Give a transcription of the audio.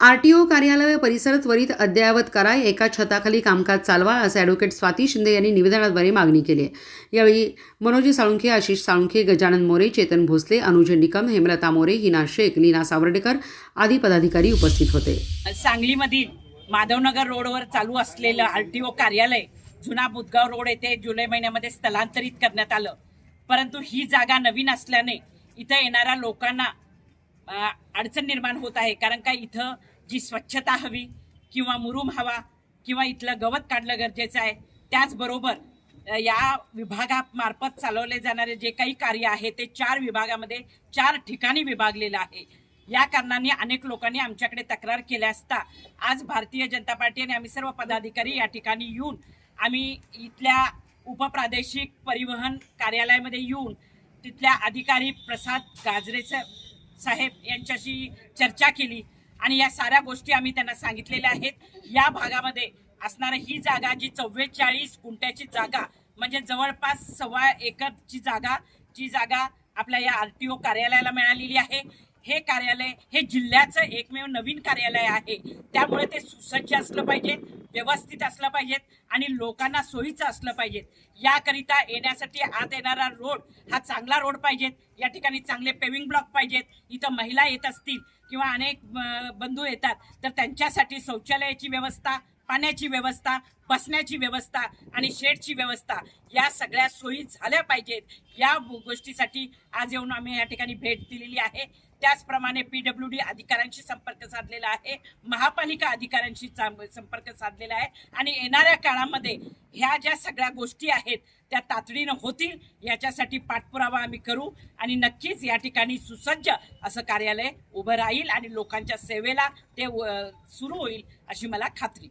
R T O कार्यालय परिसर त्वरित अद्ययावत करा एका छताखाली कामकाज चालवा असे ॲडव्होकेट स्वाती शिंदे यांनी निवेदनाद्वारे मागणी केली आहे. यावेळी मनोजी साळुंखे आशिष साळुंखे गजानन मोरे चेतन भोसले अनुज निकम हेमलता मोरे हिना शेख लीना सावर्डेकर आदी पदाधिकारी उपस्थित होते. सांगलीमधील माधवनगर रोडवर चालू असलेलं आर टी ओ कार्यालय जुना बुधगाव रोड येथे जुलै महिन्यामध्ये स्थलांतरित करण्यात आलं. परंतु ही जागा नवीन असल्याने इथं येणाऱ्या लोकांना अडचण निर्माण होत आहे. कारण का इथं जी स्वच्छता हवी किंवा मुरुम हवा किंवा इथलं गवत काढणं गरजेचं आहे त्याचबरोबर या विभागामार्फत चालवले जाणारे जे काही कार्य आहे ते चार विभागामध्ये चार ठिकाणी विभागलेलं आहे. या कारणाने अनेक लोकांनी आमच्याकडे तक्रार केल्या असता आज भारतीय जनता पार्टी आणि आम्ही सर्व पदाधिकारी या ठिकाणी येऊन आम्ही इथल्या उपप्रादेशिक परिवहन कार्यालयामध्ये येऊन तिथल्या अधिकारी प्रसाद गाजरेचं साहेब यांच्याशी चर्चा केली आणि या साऱ्या गोष्टी आम्ही त्यांना सांगितलेल्या आहेत. या भागामध्ये असणारी ही जागा जी चव्वेचाळीस गुंट्याची जागा म्हणजे जवळपास सव्वा एकरची जागा जी जागा आपल्या या आर टी ओ कार्यालयाला मिळालेली आहे. हे कार्यालय हे जिल्ह्याचं एकमेव नवीन कार्यालय आहे. त्यामुळे ते सुसज्ज असलं पाहिजे व्यवस्थित असलं पाहिजेत आणि लोकांना सोयीचं असलं पाहिजेत. याकरिता येण्यासाठी आत येणारा रोड हा चांगला रोड पाहिजेत. या ठिकाणी चांगले पेविंग ब्लॉक पाहिजेत. इथं महिला येत असतील किंवा अनेक बंधू येतात तर त्यांच्यासाठी शौचालयाची व्यवस्था पाण्याची व्यवस्था बसण्याची व्यवस्था आणि शेडची व्यवस्था या सगळ्या सोयी झाल्या पाहिजेत. या गो- गोष्टीसाठी आज येऊन आम्ही या ठिकाणी भेट दिलेली आहे. त्याचप्रमाणे पी डब्ल्यू डी अधिकाऱ्यांशी संपर्क साधलेला आहे महापालिका अधिकाऱ्यांशी संपर्क साधलेला आहे आणि येणाऱ्या काळामध्ये ह्या ज्या सगळ्या गोष्टी आहेत त्या तातडीनं होतील याच्यासाठी पाठपुरावा आम्ही करू आणि नक्कीच या ठिकाणी सुसज्ज असं कार्यालय उभं राहील आणि लोकांच्या सेवेला ते सुरू होईल अशी मला खात्री.